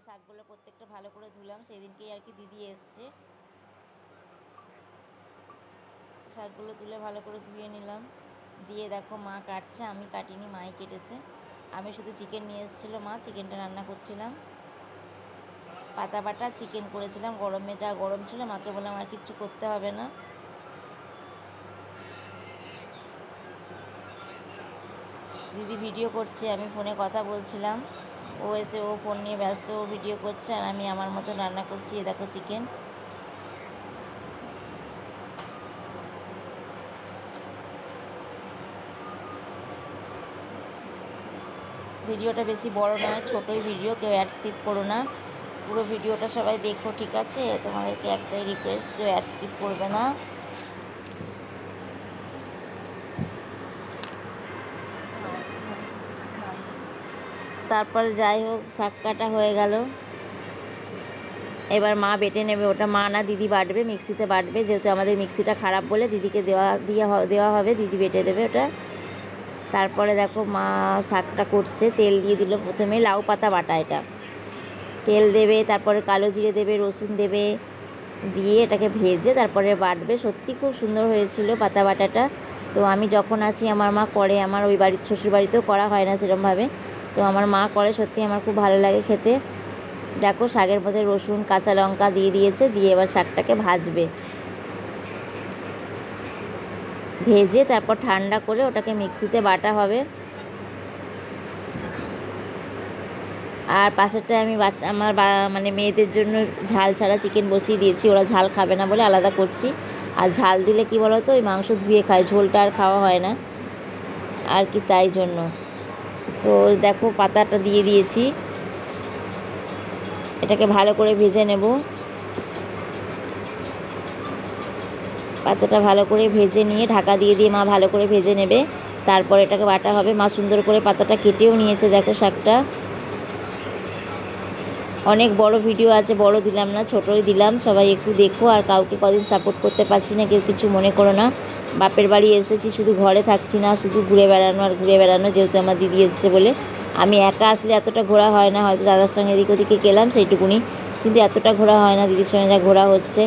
করে শাকগুলো প্রত্যেকটা ভালো করে ধুলাম সেই দিনকেই আর কি দিদি এসছে। শাকগুলো তুলে ভালো করে ধুয়ে নিলাম। দিয়ে দেখো মা কাটছে, আমি কাটিনি, মাই কেটেছে। আমি শুধু চিকেন নিয়ে এসেছিল মা চিকেনটা রান্না করছিলাম। পাতা বাটা চিকেন করেছিলাম, গরমে যা গরম ছিল, মাকে বললাম আর কিচ্ছু করতে হবে না। দিদি ভিডিও করছে, আমি ফোনে কথা বলছিলাম। ও এসে ও ফোন নিয়ে ব্যস্ত, ও ভিডিও করছে আর আমি আমার মতো রান্না করছি এ দেখো চিকেন ভিডিওটা বেশি বড় নয় ছোটোই ভিডিও কেউ অ্যাড স্কিপ করো না। পুরো ভিডিওটা সবাই দেখো, ঠিক আছে? তোমাদেরকে একটাই রিকোয়েস্ট কেউ অ্যাড স্কিপ করবে না। তারপরে যাই হোক, শাক কাটা হয়ে গেল। এবার মা বেটে নেবে, ওটা মা না দিদি বাটবে, মিক্সিতে বাটবে, যেহেতু আমাদের মিক্সিটা খারাপ বলে দিদিকে দেওয়া, দিয়ে দেওয়া হবে, দিদি বেটে দেবে ওটা। তারপরে দেখো মা শাকটা করছে, তেল দিয়ে দিল প্রথমে, লাউ পাতা বাটা এটা। তেল দেবে, তারপরে কালো জিরে দেবে, রসুন দেবে, দিয়ে এটাকে ভেজে তারপরে বাটবে। সত্যি খুব সুন্দর হয়েছিল পাতা বাটাটা। তো আমি যখন আসি আমার মা করে, আমার ওই বাড়ির শ্বশুর বাড়িতেও করা হয় না সেরমভাবে। তো আমার মা করে সত্যি আমার খুব ভালো লাগে খেতে। দেখো শাকের মধ্যে রসুন, কাঁচা লঙ্কা দিয়ে দিয়েছে, দিয়ে এবার শাকটাকে ভাজবে। ভেজে তারপর ঠান্ডা করে ওটাকে মিক্সিতে বাটা হবে। আর পাশেরটায় আমি বাচ্চা আমার মানে মেয়েদের জন্য ঝাল ছাড়া চিকেন বসিয়ে দিয়েছি, ওরা ঝাল খাবে না বলে আলাদা করছি। আর ঝাল দিলে কি বলো তো ওই মাংস ধুয়ে খায়, ঝোলটা আর খাওয়া হয় না। আর কি তাই জন্য। তো দেখো পাতাটা দিয়ে দিয়েছি। এটাকে ভালো করে ভেজে নেব। পাতাটা ভালো করে ভেজে নিয়ে ঢাকা দিয়ে দিয়ে মা ভালো করে ভেজে নেবে। তারপর এটাকে বাটা হবে। মা সুন্দর করে পাতাটা কেটেও নিয়েছে, দেখো শাকটা। অনেক বড় ভিডিও আছে, বড় দিলাম না, ছোটোই দিলাম। সবাই একটু দেখো, আর কাউকে কদিন সাপোর্ট করতে পারছি না, কেউ কিছু মনে করো না। বাপের বাড়ি এসেছি, শুধু ঘরে থাকছি না, শুধু ঘুরে বেড়ানো আর ঘুরে বেড়ানো, যেহেতু আমার দিদি এসেছে বলে আমি একা আসলে এতটা ঘোরা হয় না, হয়তো দাদার সঙ্গে এদিক ওদিকে গেলাম সেইটুকুনি, কিন্তু এতটা ঘোরা হয় না, দিদির সঙ্গে যা ঘোরা হচ্ছে।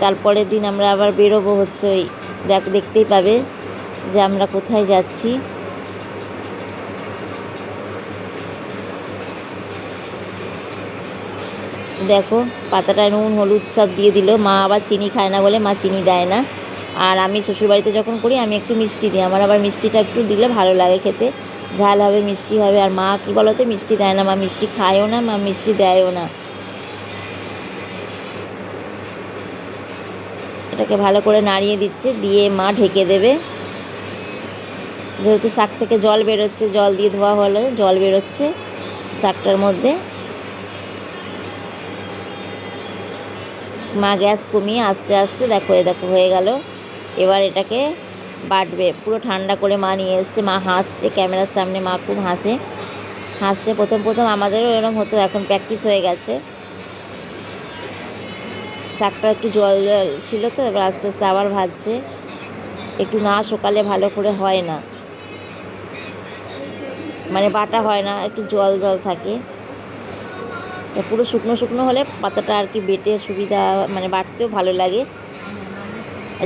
তারপরের দিন আমরা আবার বেরোবো হচ্ছে ওই, দেখ, দেখতেই পাবে যে আমরা কোথায় যাচ্ছি। দেখো পাতাটা নুন, হলুদ সব দিয়ে দিল, মা আবার চিনি খায় না বলে মা চিনি দেয় না। আর আমি শ্বশুরবাড়িতে যখন করি, আমি একটু মিষ্টি দিই। আমার আবার মিষ্টিটা একটু দিলে ভালো লাগে খেতে। ঝাল হবে, মিষ্টি হবে। আর মা কী বলতো, মিষ্টি দেয় না মা, মিষ্টি খায়ও না মা, মিষ্টি দেয়ও না। এটাকে ভালো করে নাড়িয়ে দিচ্ছে, দিয়ে মা ঢেকে দেবে। যেহেতু শাক থেকে জল বেরোচ্ছে, জল দিয়ে ধোয়া হলে, জল বেরোচ্ছে শাকটার মধ্যে। মা গ্যাস কমিয়ে আস্তে আস্তে দেখো, এ দেখো, হয়ে গেল। এবার এটাকে বাটবে। পুরো ঠান্ডা করে মা নিয়ে এসছে, মা হাসছে, ক্যামেরার সামনে মা খুব হাসে। হাসছে, প্রথম প্রথম আমাদেরও এরকম হতো, এখন প্র্যাকটিস হয়ে গেছে। শাকটা একটু জল জল ছিল তো, এবার আস্তে আস্তে আবার ভাজছে। একটু না শুকালে ভালো করে হয় না। মানে বাটা হয় না, একটু জল জল থাকে। পুরো শুকনো শুকনো হলে পাতাটা আর কি বেটে সুবিধা মানে বাটতেও ভালো লাগে।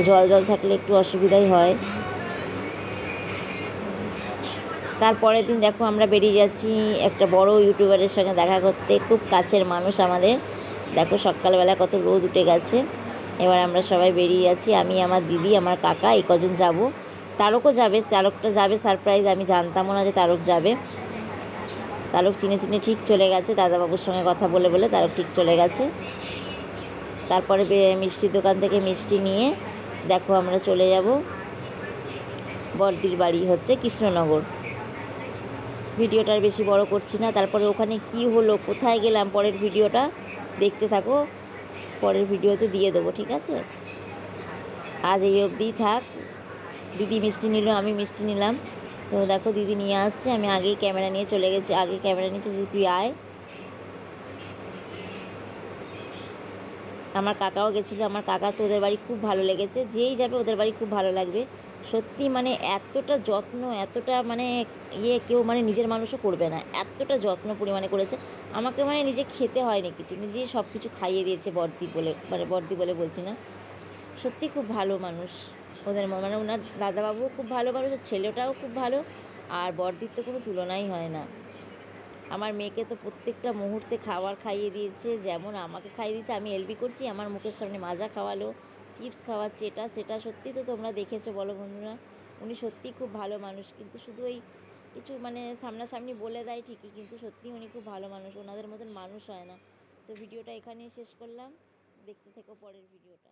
জল জল থাকলে একটু অসুবিধাই হয়। তারপরের দিন দেখো আমরা বেরিয়ে যাচ্ছি একটা বড় ইউটিউবারের সঙ্গে দেখা করতে। খুব কাছের মানুষ আমাদের। দেখো সকালবেলা কত রোদ উঠে গেছে। এবার আমরা সবাই বেরিয়ে যাচ্ছি। আমি, আমার দিদি, আমার কাকা, এই কজন যাব। তারকও যাবে, তারকটা যাবে, সারপ্রাইজ আমি জানতামও না যে তারক যাবে। তারক চিনে চিনে ঠিক চলে গেছে। দাদাবাবুর সঙ্গে কথা বলে বলে তারক ঠিক চলে গেছে। তারপরে মিষ্টির দোকান থেকে মিষ্টি নিয়ে দেখো আমরা চলে যাব। বড়দির বাড়ি হচ্ছে কৃষ্ণনগর। ভিডিওটা আর বেশি বড় করছি না। তারপরে ওখানে কি হলো, কোথায় গেলাম, পরের ভিডিওটা দেখতে থাকো। পরের ভিডিওতে দিয়ে দেবো, ঠিক আছে? আজ এই অবধিই থাক। দিদি মিষ্টি নিল, আমি মিষ্টি নিলাম। তো দেখো, দিদি নিয়ে আসছে। আমি আগেই ক্যামেরা নিয়ে চলে গেছি। আগে ক্যামেরা নিয়ে তুই আয়। আমার কাকাও গেছিল, আমার কাকা তো ওদের বাড়ি খুব ভালো লেগেছে, যেই যাবে ওদের বাড়ি খুব ভালো লাগবে। সত্যি মানে এতটা যত্ন, এতটা মানে ইয়ে কেউ মানে নিজের মানুষও করবে না, এতটা যত্ন পরিমাণে করেছে। আমাকে মানে নিজে খেতে হয়নি কিছু নিজেই সব কিছু খাইয়ে দিয়েছে বর্দি বলে মানে বর্দি বলে বলছি না। সত্যি খুব ভালো মানুষ ওদের মানে ওনার দাদাবাবুও খুব ভালো মানুষ ছেলেটাও খুব ভালো, আর বর্দির তো কোনো তুলনাই হয় না। আমার মেয়েকে তো প্রত্যেকটা মুহূর্তে খাবার খাইয়ে দিয়েছে, যেমন আমাকে খাইয়ে দিয়েছে, আমি এলবি করছি, আমার মুখের সামনে মাজা খাওয়ালো, চিপস খাওয়াচ্ছে, এটা সেটা সত্যি তো তোমরা দেখেছ, বলো বন্ধুরা। উনি সত্যিই খুব ভালো মানুষ, কিন্তু শুধু ওই কিছু মানে সামনাসামনি বলে দেয় ঠিকই, কিন্তু সত্যি উনি খুব ভালো মানুষ, ওনাদের মতন মানুষ হয় না। তো ভিডিওটা এখানেই শেষ করলাম, দেখতে থেকো পরের ভিডিওটা।